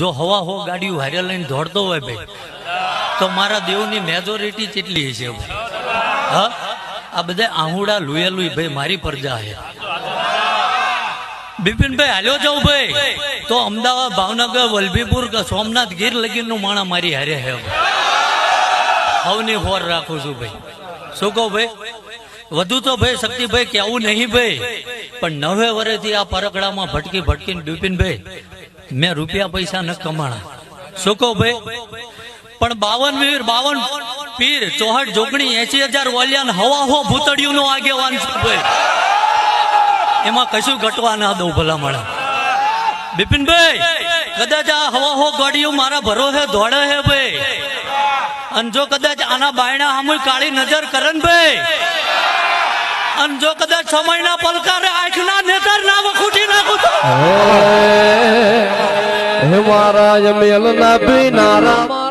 જો હવા હો ગાડીઓ હારે લઈને દોડતો હોય ભાઈ, તો મારા દેવની મેજોરિટી કેટલી છે હા? આ બધા આહુડા લુયેલું ભાઈ, મારી પ્રજા છે. બિપિનભાઈ, હાલ્યો જાઉં ભાઈ. તો અમદાવાદ, ભાવનગર, વલભીપુર કે સોમનાથ ગીર લગીનનું માણા મારી હારે હે હવની હોર રાખું છું ભાઈ. શું કહું ભાઈ? વધુ તો ભાઈ શક્તિભાઈ કેવું નહીં ભાઈ. પણ નવે વર્ષથી આ પરકડામાં ભટકી ભટકીને બિપિનભાઈ મેં રૂપિયા પૈસા ન કમાણા. શું ભાઈ? પણ બાવન વીર બાવન પીર ચોહટ જોગણી એસી હજાર વોલિયાન હવા હો ભૂતડિયું નો આગેવાન છું ભાઈ. એમાં કશું ઘટવા ના દઉં ભલા મળે બિપિનભાઈ, કદાચ આ હવા હો ગાડીઓ મારા ભરોસે દોડે હે ભાઈ. અને જો કદાચ આના બાયણા સામે કાળી નજર કરન ભાઈ. અને જો કદાચ સમયના પલકારે આંખના નેતર ના વખૂટી નાખું હે મહારાજ મેલ ના પીનારા